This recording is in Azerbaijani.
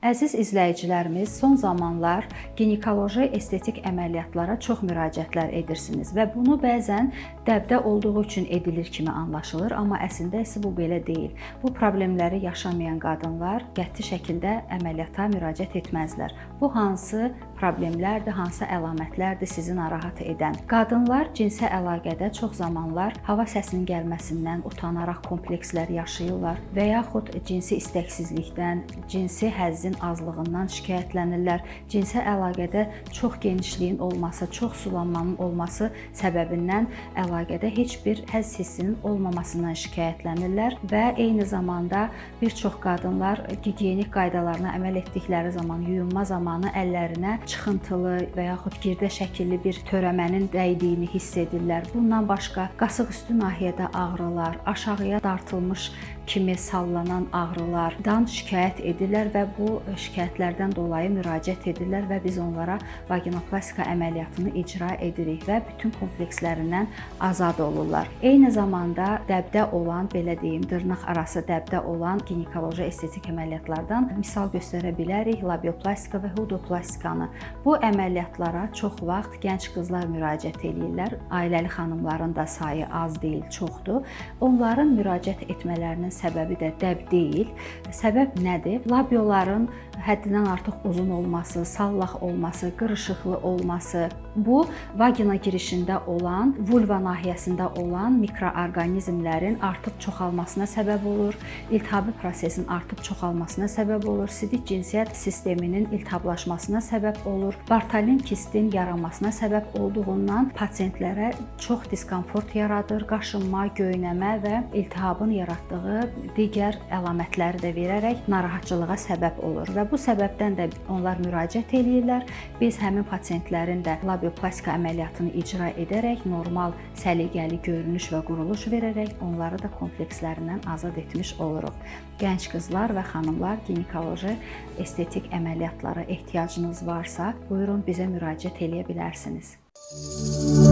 Əziz izləyicilərimiz, son zamanlar ginekoloji estetik əməliyyatlara çox müraciətlər edirsiniz və bunu bəzən dəbdə olduğu üçün edilir kimi anlaşılır, amma əslində isə bu belə deyil. Bu problemləri yaşamayan qadınlar qəti şəkildə əməliyyata müraciət etməzlər. Bu hansı problemlərdir, hansı əlamətlərdir sizi narahat edən? Qadınlar cinsi əlaqədə çox zamanlar hava səsinin gəlməsindən utanaraq komplekslər yaşayırlar və yaxud cinsi istəksizlikdən, cinsi həzzin azlığından şikayətlənirlər. Cinsi əlaqədə çox genişliyin olması, çox sulanmanın olması səbəbindən əlaqədə heç bir həzz hissinin olmamasından şikayətlənirlər və eyni zamanda bir çox qadınlar gigiyenik qaydalarına əməl etdikləri zaman yuyunma zamanı əllərinə çıxıntılı və yaxud girdə şəkilli bir törəmənin dəydiyini hiss edirlər. Bundan başqa qasıq üstü nahiyədə ağrılar, aşağıya dartılmış kimi sallanan ağrılardan şikayət edirlər və bu şikayətlərdən dolayı müraciət edirlər və biz onlara vaginoplastika əməliyyatını icra edirik və bütün komplekslərindən azad olurlar. Eyni zamanda dəbdə olan, belə deyim, dırnaq arası dəbdə olan ginekoloji estetik əməliyyatlardan misal göstərə bilərik labioplastika və hudoplastikanı. Bu əməliyyatlara çox vaxt gənc qızlar müraciət edirlər. Ailəli xanımların da sayı az deyil, çoxdur. Onların müraciət etmələrinin səbəbi də dəb deyil. Səbəb nədir? Labioların həddindən artıq uzun olması, sallaq olması, qırışıqlı olması, bu vagina girişində olan, vulva nahiyəsində olan mikroorqanizmlərin artıb çoxalmasına səbəb olur, iltihabi prosesin artıb çoxalmasına səbəb olur, sidik cinsiyyət sisteminin iltihablaşmasına səbəb olur, Bartolin kistin yaranmasına səbəb olduğundan pasientlərə çox diskomfort yaradır, qaşınma, göynəmə və iltihabın yaratdığı digər əlamətləri də verərək narahatçılığa səbəb olur və bu səbəbdən də onlar müraciət eləyirlər. Biz həmin pasientlərin də labioplastika əməliyyatını icra edərək normal səliqəli görünüş və quruluş verərək onları da komplekslərindən azad etmiş oluruq. Gənc qızlar və xanımlar ginekoloji estetik əməliyyatlara ehtiyacınız varsa, istiyorsak buyurun bize müracaat edebilirsiniz. Müzik